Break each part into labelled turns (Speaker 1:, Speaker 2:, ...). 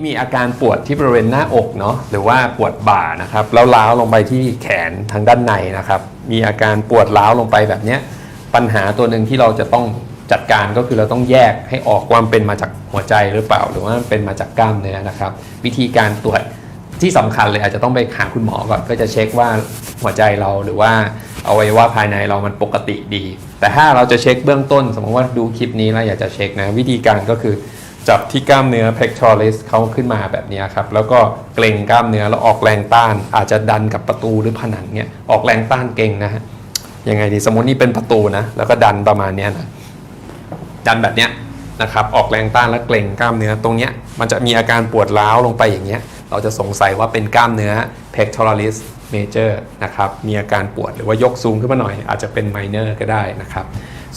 Speaker 1: ที่มีอาการปวดที่บริเวณหน้าอกเนาะหรือว่าปวดบ่านะครับแล้วล้าวลงไปที่แขนทางด้านในนะครับ มีอาการปวดล้าวลงไปแบบนี้ปัญหาตัวหนึ่งที่เราจะต้องจัดการก็คือเราต้องแยกให้ออกความเป็นมาจากหัวใจหรือเปล่า หรือว่าเป็นมาจากกล้ามเนื้อนะครับ วิธีการตรวจที่สำคัญเลยอาจจะต้องไปหาคุณหมอก่อนก็จะเช็คว่าหัวใจเราหรือว่าอวัยวะภายในเรามันปกติดี แต่ถ้าเราจะเช็คเบื้องต้น สมมติว่าดูคลิปนี้แล้วอยากจะเช็คนะวิธีการก็คือ จับที่กล้ามเนื้อ pectoralis เขาขึ้นมาแบบนี้ครับ แล้วก็เกรงกล้ามเนื้อแล้วออกแรงต้าน อาจจะดันกับประตูหรือผนังเนี่ยออกแรงต้านเก่งนะฮะยังไงดีสมมตินี่เป็นประตูนะแล้วก็ดันประมาณนี้นะดันแบบเนี้ยนะครับออกแรงต้านแล้วเกรงกล้ามเนื้อตรงเนี้ยมันจะมีอาการปวดร้าวลงไปอย่างเงี้ยเราจะสงสัยว่าเป็นกล้ามเนื้อ pectoralis major นะครับมีอาการปวดหรือว่ายกสูงขึ้นมาหน่อยอาจจะเป็น minor ก็ได้นะครับ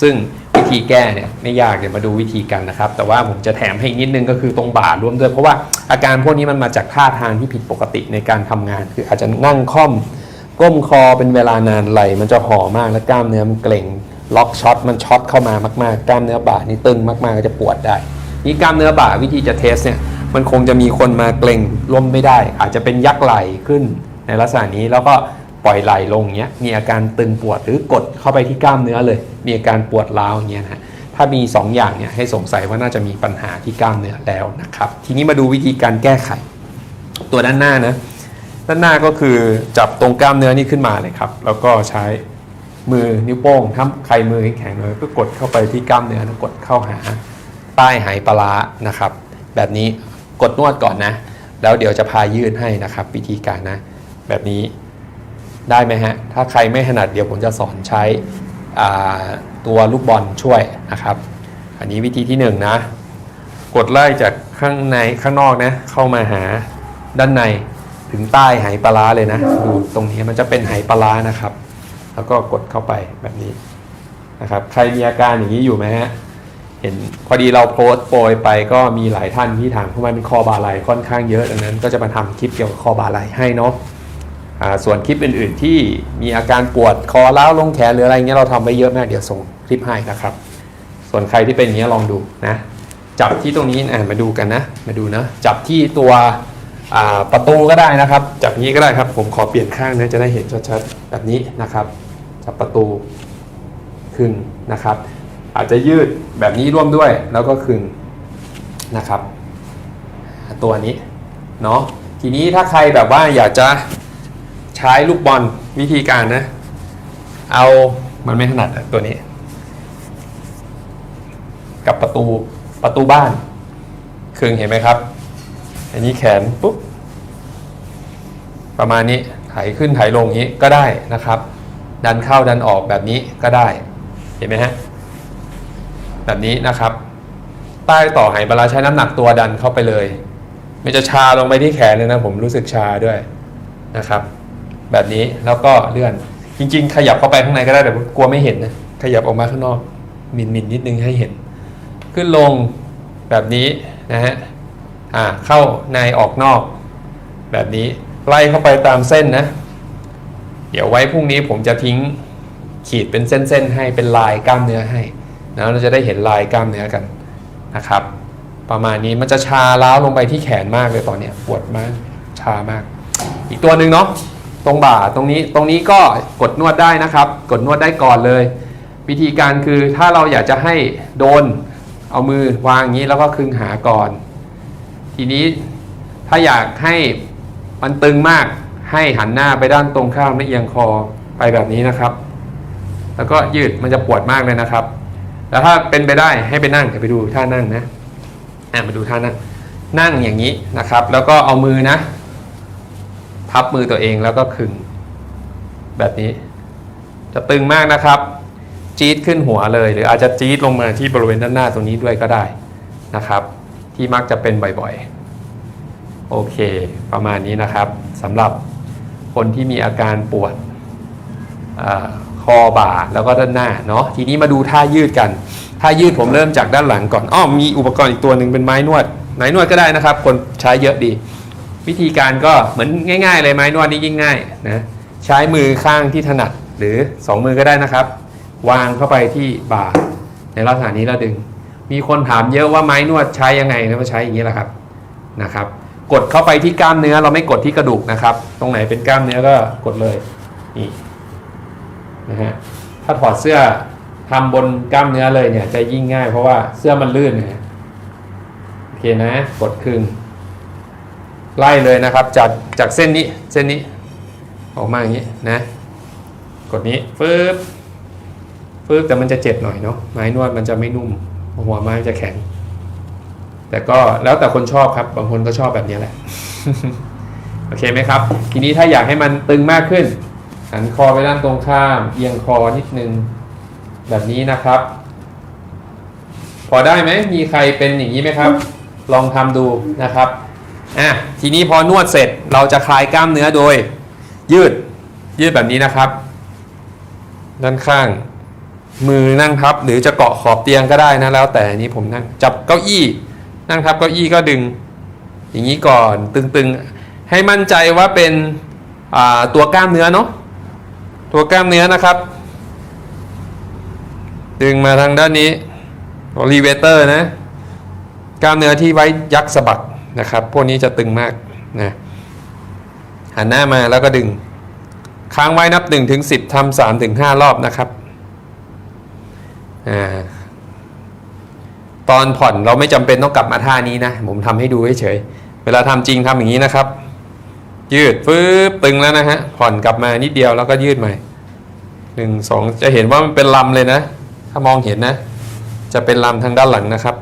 Speaker 1: ซึ่ง วิธีแก้เนี่ยไม่ยากเดี๋ยวมาดูวิธีกันนะครับ แต่ว่าผมจะแถมให้นิดนึงก็คือตรงบ่าร่วมด้วย เพราะว่าอาการพวกนี้มันมาจากท่าทางที่ผิดปกติในการทำงาน คืออาจจะนั่งค่อมก้มคอเป็นเวลานานไหลมันจะห่อมากแล้วกล้ามเนื้อมันเกร็งล็อกช็อตมันช็อตเข้ามามากๆ กล้ามเนื้อบ่านี่ตึงมากๆก็จะปวดได้นี่กล้ามเนื้อบ่าวิธีจะเทสเนี่ยมันคงจะมีคนมาเกร็งล้มไม่ได้ อาจจะเป็นยักไหลขึ้นในลักษณะนี้แล้วก็ ปล่อยไหลลงเงี้ยมีอาการตึงปวดหรือกดเข้าไปที่กล้ามเนื้อเลย มีอาการปวดร้าวอย่างเงี้ยนะถ้ามี 2 อย่างเนี่ยให้สงสัยว่าน่าจะมีปัญหาที่กล้ามเนื้อแล้วนะครับ ทีนี้มาดูวิธีการแก้ไข ตัวด้านหน้านะด้านหน้าก็คือจับตรงกล้ามเนื้อนี่ขึ้นมาเลยครับ แล้วก็ใช้มือนิ้วโป้งถ้าใครมือแข็งเลยก็กดเข้าไปที่กล้ามเนื้อแล้วกดเข้าหาใต้ไหปลาร้านะครับ แบบนี้กดนวดก่อนนะ แล้วเดี๋ยวจะพายืดให้นะครับ วิธีการนะ แบบนี้ ได้ไหมฮะ ถ้าใครไม่ถนัดเดี๋ยวผมจะสอนใช้ตัวลูกบอลช่วยนะครับ อันนี้วิธีที่หนึ่งนะ กดไล่จากข้างในข้างนอกนะ เข้ามาหาด้านในถึงใต้ไหปลาร้าเลยนะ ดูตรงนี้มันจะเป็นไหปลาร้านะครับ แล้วก็กดเข้าไปแบบนี้นะครับ ใครมีอาการอย่างนี้อยู่ไหมฮะ เห็นพอดีเราโพสต์โปรยไปก็มีหลายท่านที่ถามเข้ามาเป็นคอบาไหลค่อนข้างเยอะดังนั้นก็จะมาทำคลิปเกี่ยวกับคอบาไหลให้เนาะ ส่วนคลิปอื่น ๆ ที่มีอาการปวดคอล้าวลงแขนหรืออะไรเงี้ยเราทำไปเยอะมากเดี๋ยวส่งคลิปให้นะครับ ส่วนใครที่เป็นอย่างนี้ยลองดูนะจับที่ตรงนี้อะมาดูกันนะมาดูนะจับที่ตัวประตูก็ได้นะครับ จับนี้ก็ได้ครับ ผมขอเปลี่ยนข้างนะจะได้เห็นชัดๆแบบนี้นะครับ จับประตูคึงนนะครับ อาจจะยืดแบบนี้ร่วมด้วยแล้วก็คึงนะครับ ตัวนี้เนาะทีนี้ถ้าใครแบบว่าอยากจะ ใช้ลูกบอลวิธีการนะ เอามันไม่ถนัดอะตัวนี้ กับประตูประตูบ้านคึงเห็นไหมครับ อันนี้แขนปุ๊บประมาณนี้ไถขึ้นไถลงอย่างนี้ก็ได้นะครับ ดันเข้าดันออกแบบนี้ก็ได้ เห็นไหมฮะแบบนี้นะครับ ใต้ต่อไหปลาร้าใช้น้ำหนักตัวดันเข้าไปเลย ไม่จะชาลงไปที่แขนเลยนะผมรู้สึกชาด้วยนะครับ แบบนี้แล้วก็เลื่อน จริง ๆ ขยับเข้าไปข้างในก็ได้แต่กลัวไม่เห็นนะขยับออกมาข้างนอกมินมินนิดนึงให้เห็น ขึ้นลงแบบนี้นะฮะอ่าเข้าในออกนอก แบบนี้ไล่เข้าไปตามเส้นนะ เดี๋ยวไว้พรุ่งนี้ผมจะทิ้งขีดเป็นเส้นๆให้เป็นลายกล้ามเนื้อให้นะเราจะได้เห็นลายกล้ามเนื้อกันนะครับ ประมาณนี้มันจะชาล้าวลงไปที่แขนมากเลยตอนเนี้ยปวดมากชามาก อีกตัวหนึ่งเนาะ ตรงบ่าตรงนี้ตรงนี้ก็กดนวดได้นะครับ กดนวดได้ก่อนเลย วิธีการคือถ้าเราอยากจะให้โดนเอามือวางอย่างนี้แล้วก็คึงหาก่อน ทีนี้ถ้าอยากให้มันตึงมากให้หันหน้าไปด้านตรงข้ามและเอียงคอไปแบบนี้นะครับ แล้วก็ยืดมันจะปวดมากเลยนะครับ แล้วถ้าเป็นไปได้ให้ไปนั่งเดี๋ยวไปดูท่านั่งนะอะมาดูท่านั่งนั่งอย่างนี้นะครับ แล้วก็เอามือนะ ทับมือตัวเองแล้วก็ขึง แบบนี้ จะตึงมากนะครับ จี๊ดขึ้นหัวเลย หรืออาจจะจี๊ดลงมาที่บริเวณด้านหน้าตรงนี้ด้วยก็ได้นะครับ ที่มักจะเป็นบ่อยๆ โอเค ประมาณนี้นะครับสำหรับคนที่มีอาการปวดอคอบ่าแล้วก็ด้านหน้าเนาะทีนี้มาดูท่ายืดกันท่ายืดผมเริ่มจากด้านหลังก่อนอ้อมีอุปกรณ์อีกตัวหนึ่งเป็นไม้นวดไหนนวดก็ได้นะครับ คนใช้เยอะดี วิธีการก็เหมือนง่าย ๆ เลยไม้นวดนี่ยิ่งง่ายนะใช้มือข้างที่ถนัดหรือ 2 มือก็ได้นะครับ วางเข้าไปที่บ่าในลักษณะนี้แล้วดึง มีคนถามเยอะว่าไม้นวดใช้ยังไงนะก็ใช้อย่างนี้แหละครับนะครับ กดเข้าไปที่กล้ามเนื้อเราไม่กดที่กระดูกนะครับ ตรงไหนเป็นกล้ามเนื้อก็กดเลยนี่นะฮะถ้าถอดเสื้อทำบนกล้ามเนื้อเลยเนี่ยจะยิ่งง่ายเพราะว่าเสื้อมันลื่นนะโอเคนะ กดครึ่ง ไล่เลยนะครับ จากจากเส้นนี้เส้นนี้ ออกมาอย่างนี้นะ กดนี้ฟืบฟืบแต่มันจะเจ็บหน่อยเนาะไม้นวดมันจะไม่นุ่ม หัวไม้จะแข็ง แต่ก็แล้วแต่คนชอบครับ บางคนก็ชอบแบบนี้แหละ โอเคไหมครับ ทีนี้ถ้าอยากให้มันตึงมากขึ้น หันคอไปด้านตรงข้าม เอียงคอนิดนึงแบบนี้นะครับ พอได้ไหมมีใครเป็นอย่างนี้ไหมครับ ลองทำดูนะครับ อะทีนี้พอนวดเสร็จเราจะคลายกล้ามเนื้อโดย ยืดยืดแบบนี้นะครับ ด้านข้าง มือนั่งทับ หรือจะเกาะขอบเตียงก็ได้นะแล้ว แต่นี้ผมนั่งจับเก้าอี้ นั่งทับเก้าอี้ก็ดึง อย่างนี้ก่อนตึงๆ ให้มั่นใจว่าเป็นตัวกล้ามเนื้อเนาะตัวกล้ามเนื้อนะครับ ดึงมาทางด้านนี้รีเวเตอร์นะ กล้ามเนื้อที่ไว้ยักสะบัก นะครับ พวกนี้จะตึงมากนะหันหน้ามาแล้วก็ดึง ค้างไว้นับ1ถึง10ทำ3ถึง5รอบนะครับอ่าตอนผ่อนเราไม่จำเป็นต้องกลับมาท่านี้นะ ผมทำให้ดูเฉยๆเวลาทำจริงทำอย่างนี้นะครับ ยืดฟื้บตึงแล้วนะฮะผ่อนกลับมานิดเดียวแล้วก็ยืดใหม่หนึ่งสองจะเห็นว่ามันเป็นลำเลยนะ ถ้ามองเห็นนะ จะเป็นลำทางด้านหลังนะครับ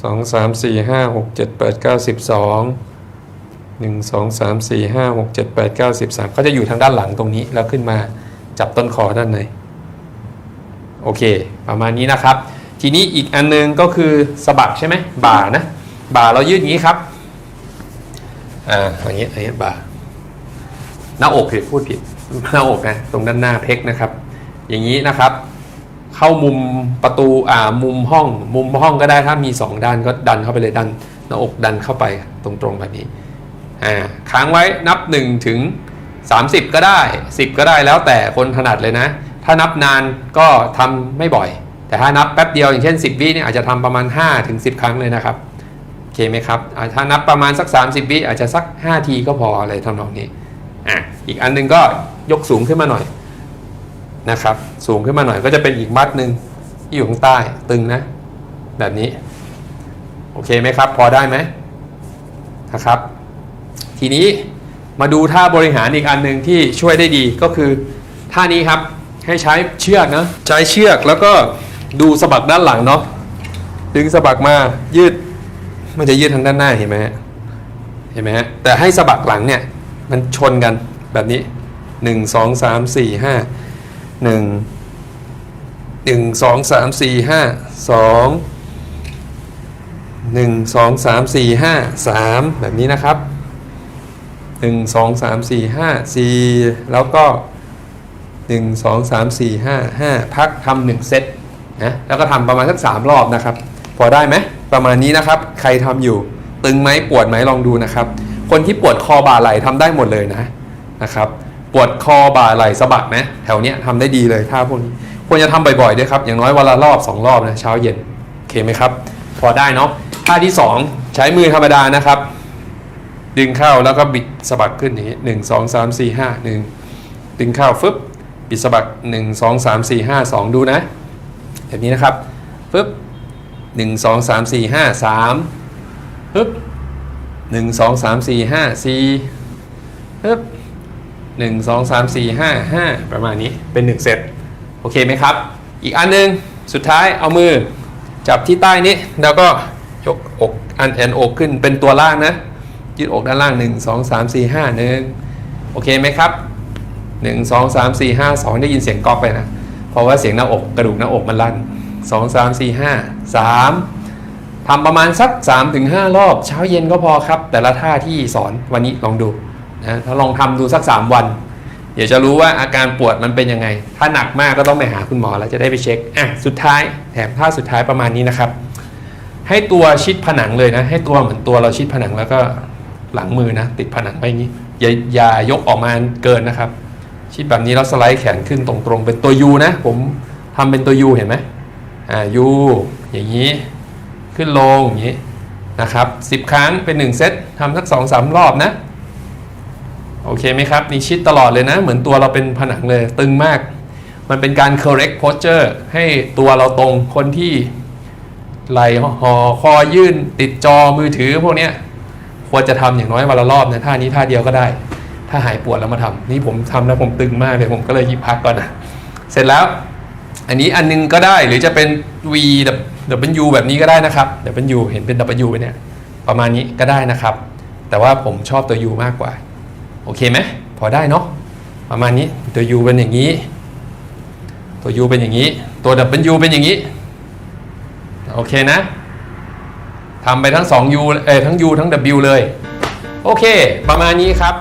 Speaker 1: สองสามสี่ห้าหกเจ็ดแปดเก้าสิบสองหนึ่งสองสามสี่ห้าหกเจ็ดแปดเก้าสิบสามก็จะอยู่ทางด้านหลังตรงนี้แล้วขึ้นมาจับต้นคอด้านในโอเค ประมาณนี้นะครับ ทีนี้อีกอันนึงก็คือสะบักใช่ไหมบ่านะบ่าเรายืดอย่างนี้ครับอ่าอย่างนี้อย่างนี้บ่าหน้าอกผิดพูดผิดหน้าอกนะตรงด้านหน้าเพกนะครับ อย่างนี้นะครับ เข้ามุมประตูอ่ามุมห้อง มุมห้องก็ได้ถ้ามีสองด้านก็ดันเข้าไปเลยดันหน้าอกดันเข้าไปตรงๆแบบนี้อ่าค้างไว้นับ1ถึง30 ก็ได้ 10 ก็ได้แล้วแต่คนถนัดเลยนะ ถ้านับนานก็ทำไม่บ่อย แต่ถ้านับแป๊บเดียวอย่างเช่น 10 วิเนี่ยอาจจะทำประมาณ5ถึง10 ครั้งเลยนะครับโอเคไหมครับถ้านับประมาณสัก 30 วิอาจจะสัก 5 ทีก็พออะไรทำนองนี้อะอีกอันหนึงก็ยกสูงขึ้นมาหน่อย นะครับ สูงขึ้นมาหน่อยก็จะเป็นอีกมัดหนึ่งที่อยู่ข้างใต้ตึงนะ แบบนี้ โอเคไหมครับ พอได้ไหมนะครับ ทีนี้มาดูท่าบริหารอีกอันหนึ่งที่ช่วยได้ดีก็คือท่านี้ครับให้ใช้เชือกนะใช้เชือกแล้วก็ดูสะบักด้านหลังเนาะดึงสะบักมายืด มันจะยืดทางด้านหน้าเห็นไหมฮะเห็นไหมฮะแต่ให้สะบักหลังเนี่ยมันชนกันแบบนี้หนึ่งสองสามสี่ห้า หนึ่งหนึ่งสองสามสี่ห้าสองหนึ่งสองสามสี่ห้าสามแบบนี้นะครับหนึ่งสองสามสี่ห้าสี่แล้วก็หนึ่งสองสามสี่ห้าห้าพักทำหนึ่งเซตนะแล้วก็ทำประมาณสักสามรอบนะครับ พอได้ไหมประมาณนี้นะครับ ใครทำอยู่ ตึงไหมปวดไหมลองดูนะครับ คนที่ปวดคอบ่าไหล่ทำได้หมดเลยนะนะครับ ปวดคอบ่าไหล่สะบักนะ แถวเนี้ยทำได้ดีเลยท่าพวกนี้ควรจะทำบ่อยๆด้วยครับ อย่างน้อยวันละรอบสองรอบนะเช้าเย็นโอเคไหมครับ พอได้เนาะท่าที่สองใช้มือธรรมดานะครับ ดึงเข้าแล้วก็บิดสะบักขึ้นอย่างนี้หนึ่งสองสามสี่ห้าหนึ่งดึงเข้าฟึบบิดสะบักหนึ่งสองสามสี่ห้าสองดูนะแบบนี้นะครับฟึบหนึ่งสองสามสี่ห้าสามฟึบหนึ่งสองสามสี่ห้าสี่ฟึบ หนึ่งสองสามสี่ห้าห้าประมาณนี้เป็นหนึ่งเซตโอเคไหมครับ อีกอันหนึงสุดท้ายเอามือจับที่ใต้นี้ แล้วก็ยกอกอันแอนอกขึ้นเป็นตัวล่างนะ ยืดอกด้านล่างหนึ่งสองสามสี่ห้าหนึ่งโอเคไหมครับหนึ่งสองสามสี่ห้าสองได้ยินเสียงก๊อกไปนะ เพราะว่าเสียงหน้าอกกระดูกหน้าอกมันลั่นสองสามสี่ห้าสามทำประมาณสัก 3-5ถึงรอบ เช้าเย็นก็พอครับ แต่ละท่าที่สอนวันนี้ลองดู นะถ้าลองทำดูสัก 3 วันเดี๋ยวจะรู้ว่าอาการปวดมันเป็นยังไง ถ้าหนักมากก็ต้องไปหาคุณหมอแล้วจะได้ไปเช็คอะสุดท้ายแถมท่าสุดท้ายประมาณนี้นะครับ ให้ตัวชิดผนังเลยนะ ให้ตัวเหมือนตัวเราชิดผนังแล้วก็หลังมือนะ ติดผนังไปอย่างนี้อย่าอย่ายกออกมาเกินนะครับ ชิดแบบนี้แล้วสไลด์แขนขึ้นตรงๆ เป็นตัวยูนะ ผมทำเป็นตัวยูเห็นไหมอ่ายูอย่างนี้ ขึ้นลงอย่างนี้นะครับ10 ครั้งเป็น 1 เซตทำสัก2-3รอบนะ โอเคไหมครับ นี่ชิดตลอดเลยนะ เหมือนตัวเราเป็นผนังเลยตึงมาก มันเป็นการ correct posture ให้ตัวเราตรงคนที่ไหลหอคอยื่น ติดจอมือถือพวกเนี้ยควรจะทำอย่างน้อยวันละรอบนะท่านี้ท่าเดียวก็ได้ ถ้าหายปวดแล้วมาทำนี่ผมทำแล้วผมตึงมากเลยผมก็เลยหยิบพักก่อนนะเสร็จแล้ว อันนี้อันนึงก็ได้หรือจะเป็น V W แบบนี้ก็ได้นะครับ W เห็นเป็น W ไปเนี่ยประมาณนี้ก็ได้นะครับ แต่ว่าผมชอบตัว U มากกว่า โอเคไหมพอได้เนาะประมาณนี้ตัว U เป็นอย่างนี้ ตัว U เป็นอย่างนี้ ตัว W เป็นอย่างนี้ โอเคนะทำไปทั้ง 2 U เอ้ยทั้ง U ทั้ง W เลย โอเค ประมาณนี้ครับ